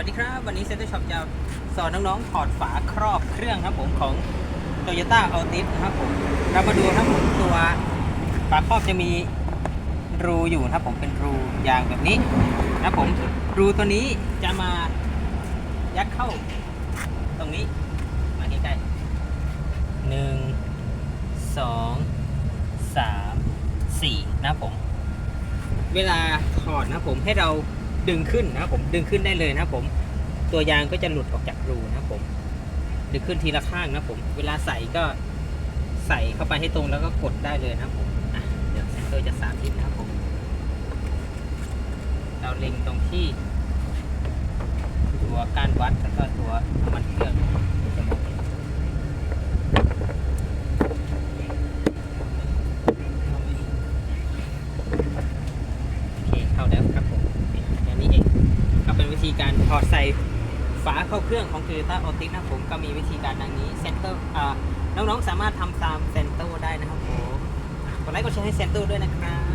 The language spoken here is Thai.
วัสดีครับ วันนี้เซ็นเตอร์ช็อปจะสอนน้องๆถอดฝาครอบเครื่องครับผมของ Toyota Altis นะครับผมเรามาดูครับผมตัวฝาครอบจะมีรูอยู่นะครับผมเป็นรูยางแบบนี้นะครับผมรูตัวนี้จะมายัดเข้า ตรงนี้มาใกล้ๆหนึ่งสองสามสี่นะครับผม เวลาถอดนะครับผมให้เรา ดึงขึ้นนะผมดึงขึ้นได้เลยนะผม ตัวยางก็จะหลุดออกจากรูนะผม ดึงขึ้นทีละข้างนะผม เวลาใส่ก็ใส่เข้าไปให้ตรงแล้วก็กดได้เลยนะผมะเดี๋ยวเซนเตอร์จะสาธิตนะครับผม เราเล็งตรงที่ ตัวก้านวัดแล้วก็ตัวน้ำมันเครื่องจะมองเห็นโอเคเข้าแล้วครับผมแค่นี้เองก็เป็นวิธีการ ถอดใส่ฝาเข้าเครื่องของ Toyota Altis นะผมก็มีวิธีการดังนี้เซนเตอร์น้องๆสามารถทำตามเซนเตอร์ได้นะครับผมกดไลค์กดแชร์ให้เซนเตอร์ด้วยนะครับ